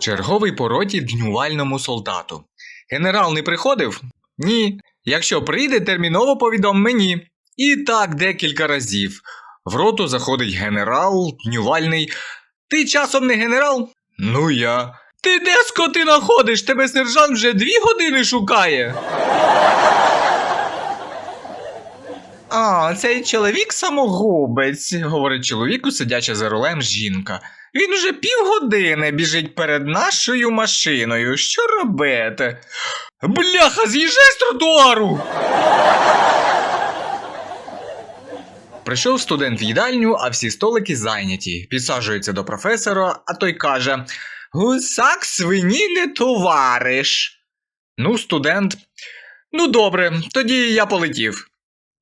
Черговий по роті днювальному солдату. Генерал не приходив? Ні. Якщо прийде, терміново повідом мені. І так декілька разів. В роту заходить генерал, днювальний. Ти часом не генерал? Ну я. Ти де скотина ходиш? Тебе сержант вже дві години шукає. А, цей чоловік самогубець, говорить чоловіку, сидяча за рулем жінка. Він уже півгодини біжить перед нашою машиною. Що робити? Бляха, з'їжджай з тротуару! Прийшов студент в їдальню, а всі столики зайняті. Підсаджується до професора, а той каже: Гусак свині не товариш. Ну, студент. Ну, добре, тоді я полетів.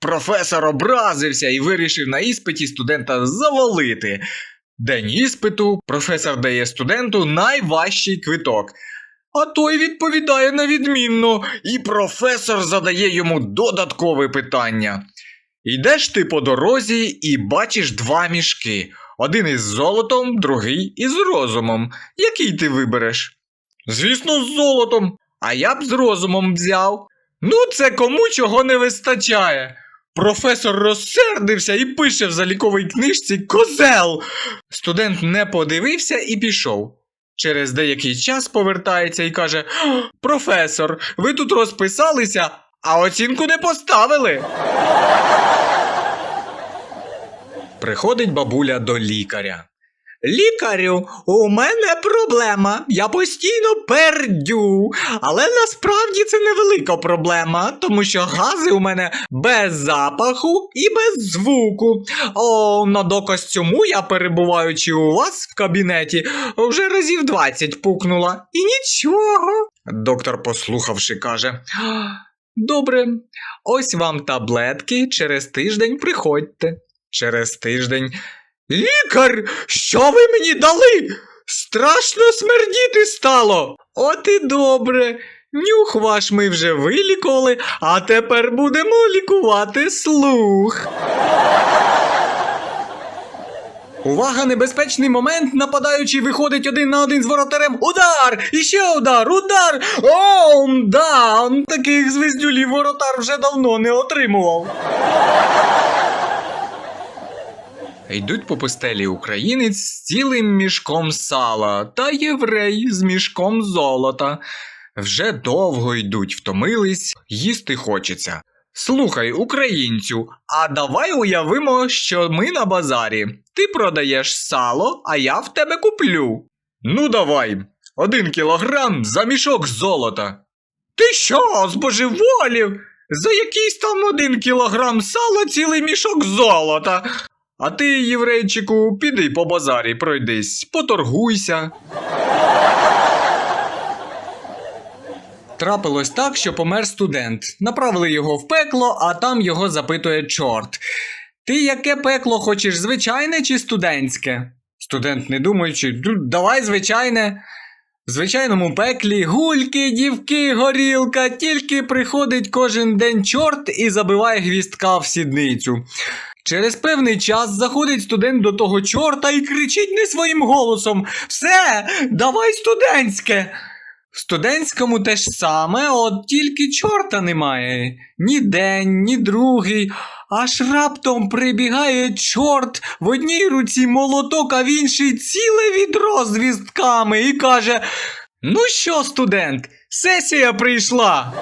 Професор образився і вирішив на іспиті студента завалити. День іспиту професор дає студенту найважчий квиток. А той відповідає на відмінно, і професор задає йому додаткове питання. Йдеш ти по дорозі і бачиш два мішки: один із золотом, другий із розумом. Який ти вибереш? Звісно, з золотом. А я б з розумом взяв. Ну, це кому чого не вистачає. Професор розсердився і пише в заліковій книжці Козел. Студент не подивився і пішов. Через деякий час повертається і каже: Професор, ви тут розписалися, а оцінку не поставили. Приходить бабуля до лікаря. Лікарю, у мене проблема. Я постійно пердю. Але насправді це невелика проблема, тому що гази у мене без запаху і без звуку. О, на доказ цьому я, перебуваючи у вас в кабінеті, вже разів 20 пукнула. І нічого. Доктор, послухавши, каже. Добре, ось вам таблетки, через тиждень приходьте. Через тиждень. Лікар, що ви мені дали? Страшно смердіти стало. От і добре. Нюх ваш ми вже вилікували, а тепер будемо лікувати слух. Увага, небезпечний момент. Нападаючий виходить один на один з воротарем. Удар! І ще удар! Удар! О, да! Таких звездюлів воротар вже давно не отримував. Йдуть по пустелі українець з цілим мішком сала та єврей з мішком золота. Вже довго йдуть, втомились, їсти хочеться. Слухай, українцю, а давай уявимо, що ми на базарі. Ти продаєш сало, а я в тебе куплю. Ну, давай, один кілограм за мішок золота. Ти що, збожеволів? За якийсь там один кілограм сала цілий мішок золота. А ти, єврейчику, піди по базарі пройдись, поторгуйся. Трапилось так, що помер студент. Направили його в пекло, а там його запитує чорт. Ти яке пекло хочеш, звичайне чи студентське? Студент, не думаючи, «Ну, давай звичайне. В звичайному пеклі гульки, дівки, горілка, тільки приходить кожен день чорт і забиває гвістка в сідницю. Через певний час заходить студент до того чорта і кричить не своїм голосом: Все, давай студентське. В студентському те ж саме, от тільки чорта немає. Ні день, ні другий. Аж раптом прибігає чорт в одній руці молоток, а в іншій ціле відро з вістками і каже: Ну що, студент, сесія прийшла.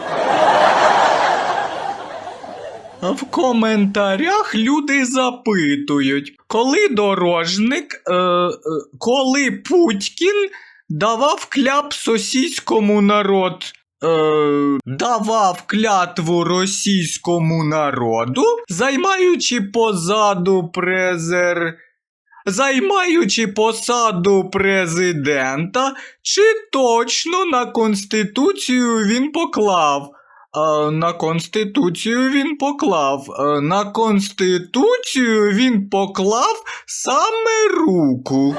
В коментарях люди запитують, коли дорожник, е, е, коли Путькін давав кляп сосійському народ. Е, давав клятву російському народу, займаючи позаду презер. Займаючи посаду президента, чи точно на Конституцію він поклав? Е, на Конституцію він поклав. Е, на Конституцію він поклав саме руку.